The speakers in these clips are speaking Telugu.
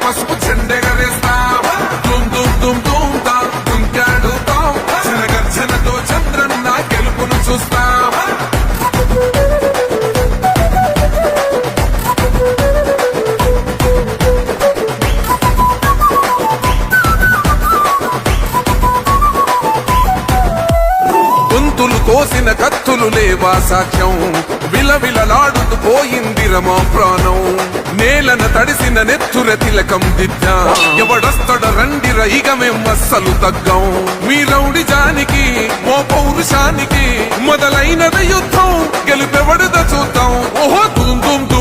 Поспорь కోసిన కత్తులు లేవా సాఖ్యం విలవిలలాడుతూ పోయింది రమా ప్రాణం. నేలన తడిసిన నెత్తుర తిలకం దిద్దా. ఎవడొస్తడ రండిర ఇక మేం అస్సలు తగ్గం. మీ రౌడి జానికి ఓ పౌరుషానికి మొదలైనది యుద్ధం. గెలుపెవడద చూద్దాం. ఓహో దుమ్ దుమ్ దుమ్.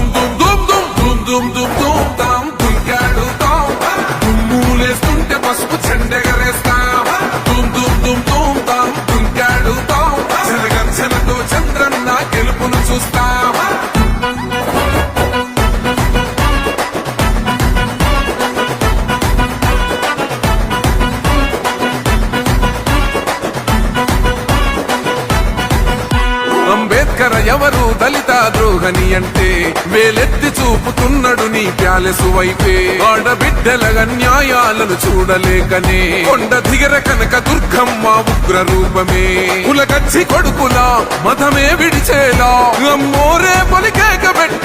అంబేద్కర్ ఎవరు దళిత ద్రోహని అంటే వేలెత్తి చూపుతున్నాడు నీ ప్యాలెసు వైపే. ఆడబిడ్డల అన్యాయాలను చూడలేకనే. కొండ దిగర కనక దుర్గమ్మ ఉగ్ర రూపమే. కులకచ్చి కొడుకులా మతమే విడిచేలా. అమ్మోరే పలికేక పెట్ట.